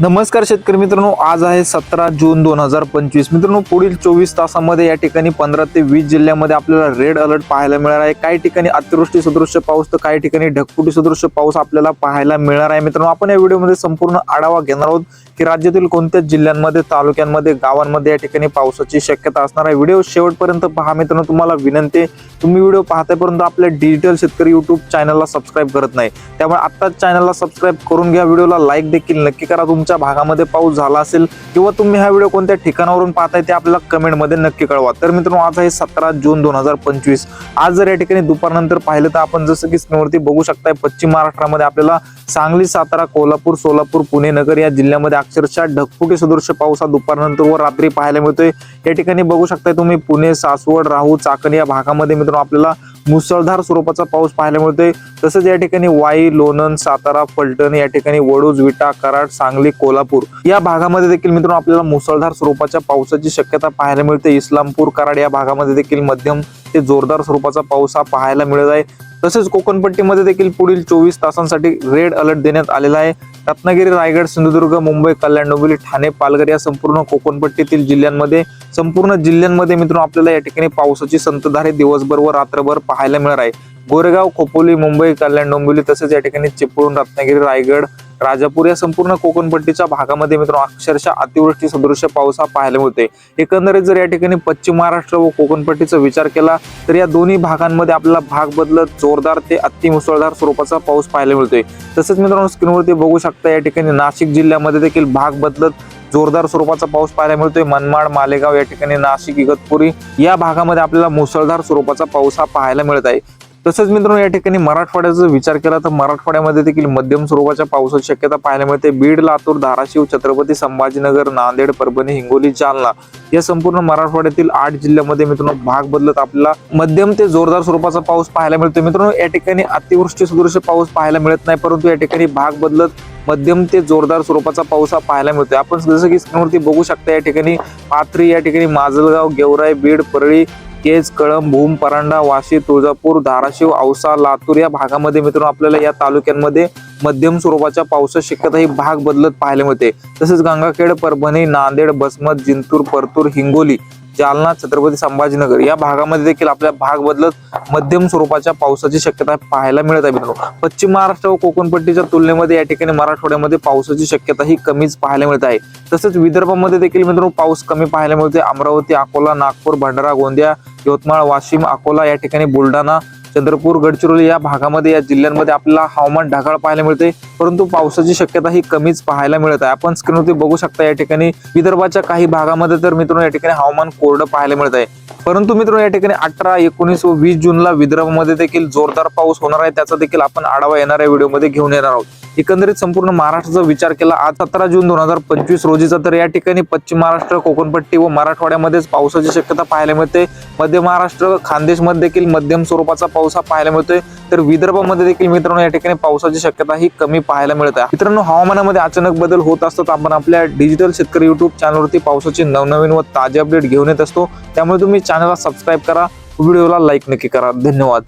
नमस्कार शेतकरी मित्रांनो आज आहे सतरा जून दोन हजार पंचवीस. मित्रांनो पुढील चोवीस तासामध्ये या ठिकाणी पंधरा ते वीस जिल्ह्यामध्ये आपल्याला रेड अलर्ट पाहायला मिळणार आहे. काही ठिकाणी अतिवृष्टी सदृश्य पाऊस तर काही ठिकाणी ढगफुटी सदृश्य पाऊस आपल्याला पाहायला मिळणार आहे. मित्रांनो आपण या व्हिडिओमध्ये संपूर्ण आढावा घेणार आहोत. की राज्यातील कोणत्या जिल्ह्यांमध्ये तालुक्यांमध्ये गावांमध्ये या ठिकाणी पावसाची शक्यता असणार आहे. व्हिडिओ शेवटपर्यंत पहा. मित्रांनो तुम्हाला विनंती तुम्ही व्हिडिओ पाहताय परंतु आपल्या डिजिटल शेतकरी युट्यूब चॅनलला सबस्क्राईब करत नाही. त्यामुळे आत्ताच चॅनलला सबस्क्राईब करून घ्या. व्हिडिओला लाईक देखील नक्की करा. तुमच्या भागामध्ये पाऊस झाला असेल किंवा तुम्ही हा व्हिडिओ कोणत्या ठिकाणावरून पाहताय ते आपल्याला कमेंटमध्ये नक्की कळवा. तर मित्रांनो आज आहे सतरा जून दोन हजार पंचवीस. आज जर या ठिकाणी दुपारनंतर पाहिलं तर आपण जसं की स्क्रीनवरती बघू शकताय पश्चिम महाराष्ट्रामध्ये आपल्याला सांगली सातारा कोल्हापूर सोलापूर पुणे नगर या जिल्ह्यामध्ये अक्षरशः ढगफुटी सदृश्य पाऊस हा दुपारनंतर व रात्री पाहायला मिळतोय. या ठिकाणी बघू शकताय तुम्ही पुणे सासवड राहू चाकण या भागामध्ये मित्रांनो आपल्याला मुसळधार स्वरूपाचा पाऊस पाहायला मिळतोय. तसंच या ठिकाणी वाई लोणंद सातारा फलटण या ठिकाणी वडूज विटा कराड सांगली कोल्हापूर या भागामध्ये देखील मित्रांनो आपल्याला मुसळधार स्वरूपाच्या पावसाची शक्यता पाहायला मिळते. इस्लामपूर कराड या भागामध्ये देखील मध्यम ते जोरदार स्वरूपाचा पाऊस हा पाहायला मिळत आहे. तसेच कोकणपट्टीमध्ये देखील पुढील चोवीस तासांसाठी रेड अलर्ट देण्यात आलेला आहे. रत्नागिरी रायगड सिंधुदुर्ग मुंबई कल्याण डोंबिवली ठाणे पालघर या संपूर्ण कोकणपट्टीतील जिल्ह्यांमध्ये संपूर्ण जिल्ह्यांमध्ये मित्रांनो आपल्याला या ठिकाणी पावसाची संतधारे दिवसभर व रात्रभर पाहायला मिळणार आहे. गोरेगाव खोपोली मुंबई कल्याण डोंबिवली तसेच या ठिकाणी चिपळूण रत्नागिरी रायगड राजापूर या संपूर्ण कोकणपट्टीच्या भागामध्ये मित्रांनो अक्षरशः अतिवृष्टी सदृश्य पाऊस हा पाहायला मिळते एकंदरीत जर या ठिकाणी पश्चिम महाराष्ट्र व कोकणपट्टीचा विचार केला तर या दोन्ही भागांमध्ये आपल्याला भाग बदलत जोरदार ते अतिमुसळधार स्वरूपाचा पाऊस पाहायला मिळतोय. तसेच मित्रांनो स्क्रीनवरती बघू शकता या ठिकाणी नाशिक जिल्ह्यामध्ये देखील भाग बदलत जोरदार स्वरूपाचा पाऊस पाहायला मिळतोय. मनमाड मालेगाव या ठिकाणी नाशिक इगतपुरी या भागामध्ये आपल्याला मुसळधार स्वरूपाचा पाऊस हा पाहायला मिळत आहे. तसंच मित्रांनो या ठिकाणी मराठवाड्याचा विचार केला तर मराठवाड्यामध्ये देखील मध्यम स्वरूपाच्या पावसाची शक्यता पाहायला मिळते. बीड लातूर धाराशिव छत्रपती संभाजीनगर नांदेड परभणी हिंगोली जालना या संपूर्ण मराठवाड्यातील आठ जिल्ह्यामध्ये मित्रांनो भाग बदलत आपल्याला मध्यम ते जोरदार स्वरूपाचा पाऊस पाहायला मिळतो मित्रांनो या ठिकाणी अतिवृष्टी सदृश्य पाऊस पाहायला मिळत नाही परंतु या ठिकाणी भाग बदलत मध्यम ते जोरदार स्वरूपाचा पाऊस हा पाहायला मिळतो आपण जसं की स्क्रीनवरती बघू शकता या ठिकाणी पाथरी या ठिकाणी माजलगाव गेवराई बीड परळी केज कळंब भूम परांडा वाशी तुळजापूर धाराशिव औसा लातूर या भागामध्ये मित्रांनो आपल्याला या तालुक्यांमध्ये मध्यम स्वरूपाच्या पावसात शक्यता ही भाग बदलत पाहायला मिळते. तसेच गंगाखेड परभणी नांदेड बसमत जिंतूर परतूर हिंगोली जालना छत्रपती संभाजीनगर या भागामध्ये देखील आपल्या भाग बदलत मध्यम स्वरूपाच्या पावसाची शक्यता पाहायला मिळत आहे मित्रांनो. पश्चिम महाराष्ट्र व कोकणपट्टीच्या तुलनेमध्ये या ठिकाणी मराठवाड्यामध्ये पावसाची शक्यता ही कमीच पाहायला मिळत आहे. तसेच विदर्भामध्ये देखील मित्रांनो पाऊस कमी पाहायला मिळते अमरावती अकोला नागपूर भंडारा गोंदिया यवतमाळ वाशिम अकोला या ठिकाणी बुलढाणा चंद्रपूर गडचिरोली या भागामध्ये या जिल्ह्यांमध्ये आपल्याला हवामान ढगाळ पाहायला मिळते. परंतु पावसाची शक्यता ही कमीच पाहायला मिळत आहे. आपण स्क्रीनवरती बघू शकता या ठिकाणी विदर्भाच्या काही भागामध्ये तर मित्रांनो या ठिकाणी हवामान कोरडं पाहायला मिळत आहे. परंतु मित्रांनो या ठिकाणी अठरा एकोणीस व वीस जूनला विदर्भामध्ये देखील जोरदार पाऊस होणार आहे. त्याचा देखील आपण आढावा येणाऱ्या व्हिडिओमध्ये घेऊन येणार आहोत. एकंदरीत संपूर्ण महाराष्ट्राचा विचार केला आज सतरा जून दोन हजार पंचवीस रोजीचा तर या ठिकाणी पश्चिम महाराष्ट्र कोकणपट्टी व मराठवाड्यामध्येच पावसाची शक्यता पाहायला मिळते. मध्य महाराष्ट्र खानदेशमध्ये देखील मध्यम स्वरूपाचा पाऊस हा पाहायला मिळतोय. तर विदर्भामध्ये देखील मित्रांनो या ठिकाणी पावसाची शक्यता ही कमी पाहायला मिळत. आहे मित्रांनो हवामानामध्ये अचानक बदल होत असतात. आपण आपल्या डिजिटल शेतकरी युट्यूब चॅनलवरती पावसाचे नवनवीन व ताजे अपडेट घेऊन येत असतो. त्यामुळे तुम्ही चॅनलला सबस्क्राईब करा व्हिडिओला लाईक नक्की करा. धन्यवाद.